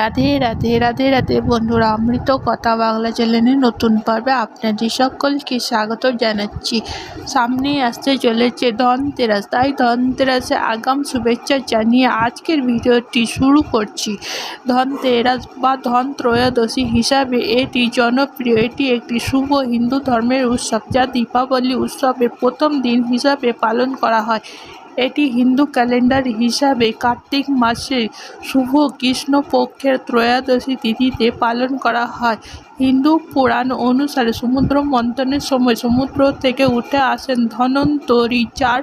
রাধে রাধে রাধে রাধে বন্ধুরা, অমৃত কথা বাংলা চ্যানেলের নতুন পর্বে আপনাদের সকলকে স্বাগত জানাচ্ছি। সামনে আসতে চলেছে ধনতেরাস। তাই ধনতেরাসে আগাম শুভেচ্ছা জানিয়ে আজকের ভিডিওটি শুরু করছি। ধনতেরাস বা ধন ত্রয়োদশী হিসাবে এটি জনপ্রিয়। এটি একটি শুভ হিন্দু ধর্মের উৎসব, যা দীপাবলি উৎসবের প্রথম দিন হিসাবে পালন করা হয়। এটি হিন্দু ক্যালেন্ডার হিসাবে কার্তিক মাসের শুভ কৃষ্ণপক্ষের ত্রয়োদশী তিথিতে পালন করা হয়। হিন্দু পুরাণ অনুসারে সমুদ্র মন্থনের সময় সমুদ্র থেকে উঠে আসেন ধন্বন্তরী যার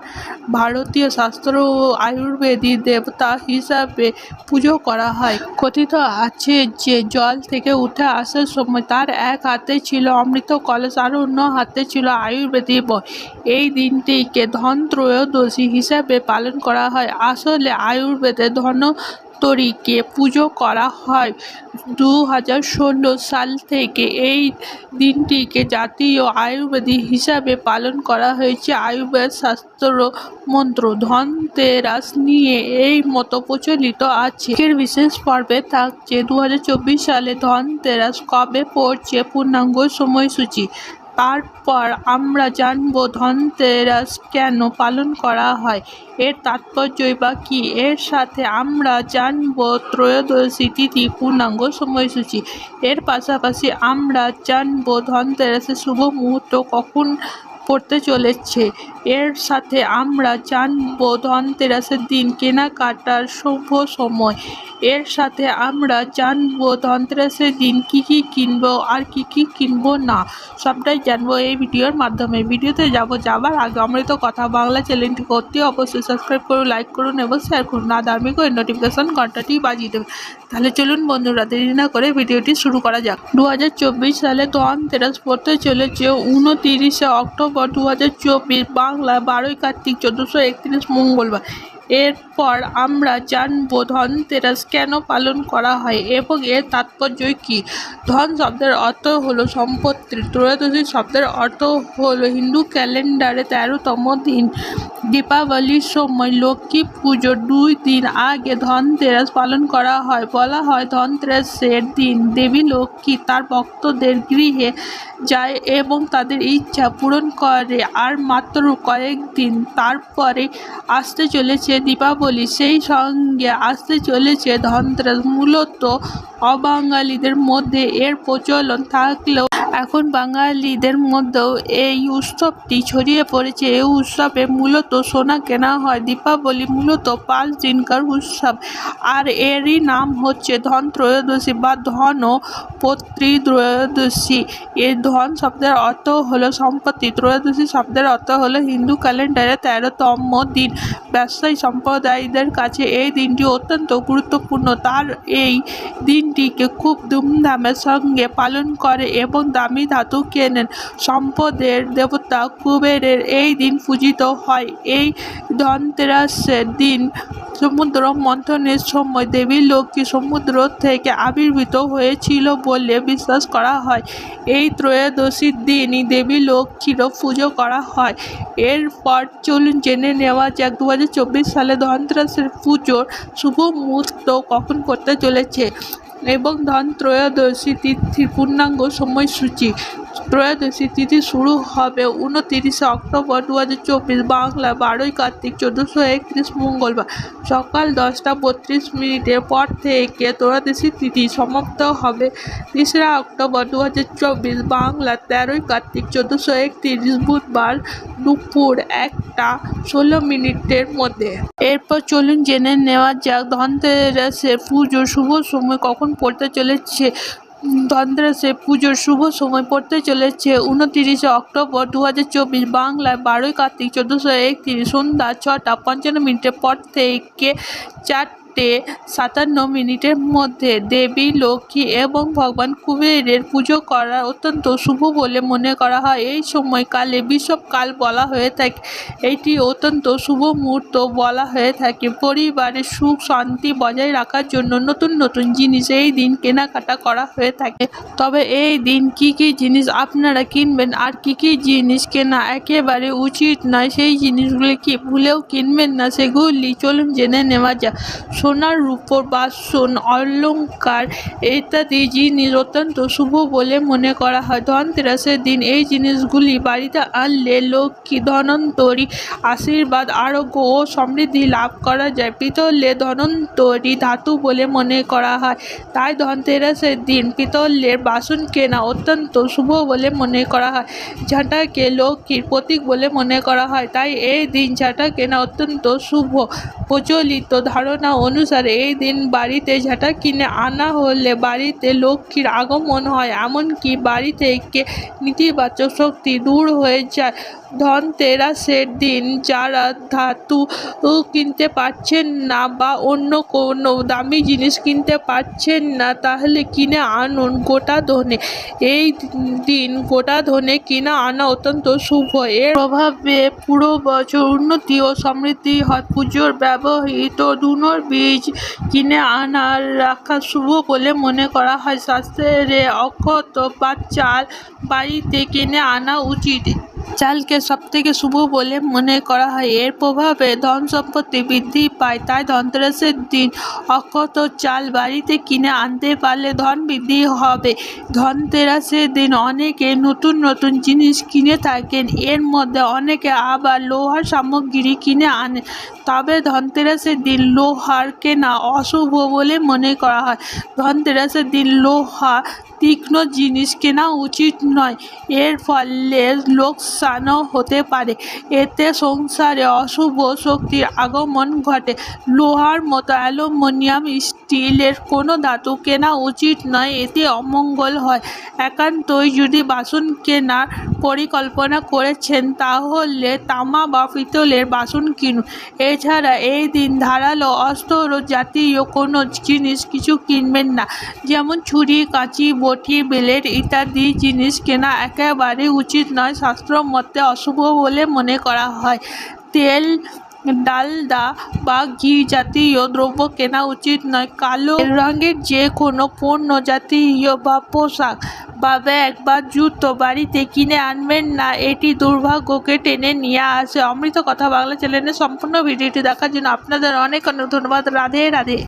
ভারতীয় শাস্ত্র ও আয়ুর্বেদী দেবতা হিসাবে পুজো করা হয়। কথিত আছে যে, জল থেকে উঠে আসার সময় তার এক হাতে ছিল অমৃত কলস আর অন্য হাতে ছিল আয়ুর্বেদী বই। এই দিনটিকে ধন ত্রয়োদশী হিসাবে পালন করা হয়। আসলে আয়ুর্বেদে ধন্বন্তরীকে পুজো করা হয়। দু হাজার ষোলো সাল থেকে এই দিনটিকে জাতীয় আয়ুর্বেদিক হিসাবে পালন করা হয়েছে। আয়ুর্বেদ শাস্ত্র মন্ত্র ধনতেরাস নিয়ে এই মতো প্রচলিত আছে। এর বিশেষ পর্বে থাকছে। দু হাজার চব্বিশ সালে ধনতেরাস কবে পড়ছে? পূর্ণাঙ্গ সময়সূচি। তারপর আমরা জানব ধনতেরাস কেন পালন করা হয়। এর তাৎপর্যই বা কী? এর সাথে আমরা জানব ত্রয়োদশী তিথি, পূর্ণাঙ্গ সময়সূচি। এর পাশাপাশি আমরা জানব ধনতেরাসের শুভ মুহূর্ত কখন পড়তে চলেছে। এর সাথে আমরা জানব ধনতেরাসের দিন কেনাকাটার শুভ সময়। এর সাথে আমরা জানব ধনতেরাসের দিন কী কী কিনবো আর কী কী কিনবো না। সবটাই জানব এই ভিডিওর মাধ্যমে। ভিডিওতে যাব যাবার আগে অমৃত কথা বাংলা চ্যানেলটি করতে অবশ্যই সাবস্ক্রাইব করুন লাইক করুন এবং শেয়ার করুন। না ধার্মিক ওই নোটিফিকেশন ঘন্টাটি বাজিয়ে দেবেন তাহলে চলুন বন্ধুরা, দেরি না করে ভিডিওটি শুরু করা যাক। দু হাজার চব্বিশ সালে ধনতেরাস পড়তে চলেছে উনতিরিশে অক্টোবর দু হাজার চব্বিশ বাংলা বারোই কার্তিক চোদ্দোশো একত্রিশ মঙ্গলবার। এরপর আমরা জানব ধনতেরাস কেন পালন করা হয় এবং এর তাৎপর্য কী? ধন শব্দের অর্থ হলো সম্পত্তি। ত্রয়োদশী শব্দের অর্থ হলো হিন্দু ক্যালেন্ডারে তেরোতম দিন। দীপাবলির সময় লক্ষ্মী পুজোর দুই দিন আগে ধনতেরাস পালন করা হয়। বলা হয় ধনতেরাসের দিন দেবী লক্ষ্মী তার ভক্তদের গৃহে যায় এবং তাদের ইচ্ছা পূরণ করে। আর মাত্র কয়েকদিন তারপরে আসতে চলেছে দীপাবলি সেই সঙ্গে আসতে চলেছে ধনতেরাস মূলত অবাঙালিদের মধ্যে এর প্রচলন থাকলেও এখন বাঙালিদের মধ্যেও এই উৎসবটি ছড়িয়ে পড়েছে। এই উৎসবে মূলত সোনা কেনা হয়। দীপাবলি মূলত পাঁচ দিনকার উৎসব। আর এরই নাম হচ্ছে ধন ত্রয়োদশী বা ধন ও পত্রী ত্রয়োদশী। এই ধন শব্দের অর্থ হলো সম্পত্তি। ত্রয়োদশী শব্দের অর্থ হলো হিন্দু ক্যালেন্ডারে তেরোতম দিন। ব্যবসায়ী সম্প্রদায়দের কাছে এই দিনটি অত্যন্ত গুরুত্বপূর্ণ। তার এই দিনটিকে খুব ধুমধামের সঙ্গে পালন করে এবং দামি ধাতু কেনেন। সম্পদের দেবতা কুবেরের এই দিন পূজিত হয়। এই ধনতেরাসের দিন সমুদ্র মন্থনের সময় দেবী লক্ষ্মী সমুদ্র থেকে আবির্ভূত হয়েছিল বলে বিশ্বাস করা হয়। এই ত্রয়োদশীর দিনই দেবী লক্ষ্মীরও পুজো করা হয়। এরপর চলুন জেনে নেওয়া যাক দু হাজার চব্বিশ সালে ধনতেরাসের পুজোর শুভ মুহূর্ত কখন করতে চলেছে। এবং ধন ত্রয়োদশী তিথির পূর্ণাঙ্গ সময়সূচি ত্রয়োদশী তিথি শুরু হবে উনতিরিশে অক্টোবর দু হাজার চব্বিশ, বাংলা বারোই কার্তিক, চোদ্দোশো একত্রিশ মঙ্গলবার। সকাল দশটা বত্রিশ মিনিটের পর থেকে ত্রয়োদশী তিথি সমাপ্ত হবে। তেসরা অক্টোবর দু হাজার চব্বিশ, বাংলা তেরোই কার্তিক, চোদ্দোশো একত্রিশ বুধবার দুপুর একটা ষোলো মিনিটের মধ্যে। এরপর চলুন জেনে নেওয়া যাক। ধনতেরাসের পুজো শুভ সময় কখন পড়তে চলেছে? ধনতেরাসের পুজোর শুভ সময় পড়তে চলেছে। উনতিরিশে অক্টোবর দু হাজার চব্বিশ বাংলায় বারোই কার্তিক চোদ্দোশো একত্রিশ সন্ধ্যা ছটা পঞ্চান্ন মিনিটের পর থেকে চারটে সাতান্ন মিনিটের মধ্যে দেবী, লক্ষ্মী এবং ভগবান কুবেরের পুজো করা অত্যন্ত শুভ বলে মনে করা হয়। এই সময়কালে বিষবকাল বলা হয়ে থাকে। এটি অত্যন্ত শুভ মুহূর্ত বলা হয়ে থাকে। পরিবারের সুখ, শান্তি বজায় রাখার জন্য নতুন নতুন জিনিস এই দিন কেনাকাটা করা হয়ে থাকে। তবে এই দিন কি কি জিনিস আপনারা কিনবেন আর কি কি জিনিস কেনা একেবারে উচিত নয়, সেই জিনিসগুলি কি ভুলেও কিনবেন না, সেগুলি চলুন জেনে নেওয়া যাক। সোনার রূপোর বাসন অলংকার ইত্যাদি জিনিস অত্যন্ত শুভ বলে মনে করা হয়। ধনতেরাসের দিন এই জিনিসগুলি বাড়িতে আনলে লক্ষ্মী ধনন্তরী আশীর্বাদ, আরোগ্য ও সমৃদ্ধি লাভ করা যায়। পিতলে ধনন্তরী ধাতু বলে মনে করা হয়। তাই ধনতেরাসের দিন পিতলের বাসন কেনা অত্যন্ত শুভ বলে মনে করা হয়। ঝাঁটাকে লক্ষ্মীর প্রতীক বলে মনে করা হয়। তাই এই দিন ঝাঁটা কেনা অত্যন্ত শুভ। প্রচলিত ধারণা অনুসারে এই দিন বাড়িতে ঝাঁটা কিনে আনা হলে বাড়িতে লক্ষ্মীর আগমন হয়, এমনকি বাড়ি থেকে নেতিবাচক শক্তি দূর হয়ে যায়। ধনতেরাসের দিন যারা ধাতু কিনতে পারছেন না বা অন্য কোনো দামি জিনিস কিনতে পারছেন না, তাহলে কিনে আনুন গোটা ধনে। এই দিন গোটা ধনে কিনে আনা অত্যন্ত শুভ। এর প্রভাবে পুরো বছর উন্নতি ও সমৃদ্ধি হয়। পুজোর ব্যবহৃত ধুনোর কিনে আনার রাখা শুভ বলে মনে করা হয়। স্বাস্থ্যের অক্ষত বা চাল বাড়িতে কিনে আনা উচিত। চালকে সবথেকে শুভ বলে মনে করা হয়। এর প্রভাবে ধন সম্পত্তি বৃদ্ধি পায়, তাই ধনতেরাসের দিন অক্ষত চাল বাড়িতে কিনে আনতে পারলে ধন বৃদ্ধি হবে। ধনতেরাসের দিন অনেকে নতুন নতুন জিনিস কিনে থাকেন, এর মধ্যে অনেকে আবার লোহার সামগ্রী কিনে আনে। তবে ধনতেরাসের দিন লোহার কেনা অশুভ বলে মনে করা হয়। ধনতেরাসের দিন লোহা তীক্ষ্ণ জিনিস কেনা উচিত নয়। এর ফলে লোকসানও হতে পারে। এতে সংসারে অশুভ শক্তির আগমন ঘটে। লোহার মতো অ্যালুমিনিয়াম স্টিলের কোনো ধাতু কেনা উচিত নয়, এতে অমঙ্গল হয়। একান্তই যদি বাসন কেনার পরিকল্পনা করেছেন, তাহলে তামা বা পিতলের বাসন কিনুন। এছাড়া এই দিন ধারালো অস্ত্র জাতীয় কোনো জিনিস কিছু কিনবেন না, যেমন ছুরি, কাঁচি বটি ব্লেড ইত্যাদি জিনিস কেনা একেবারে উচিত নয়। শাস্ত্র মতে অশুভ বলে মনে করা হয়। তেল, ডালডা বা ঘি জাতীয় দ্রব্য কেনা উচিত নয়। কালো রঙের যে কোনো পণ্য জাতীয় বা পোশাক বা ব্যাগ বা জুতো বাড়িতে কিনে আনবেন না, এটি দুর্ভাগ্যকে টেনে নিয়ে আসে। অমৃত কথা বাংলা চ্যানেলের সম্পূর্ণ ভিডিওটি দেখার জন্য আপনাদের অনেক অনেক ধন্যবাদ। রাধে রাধে।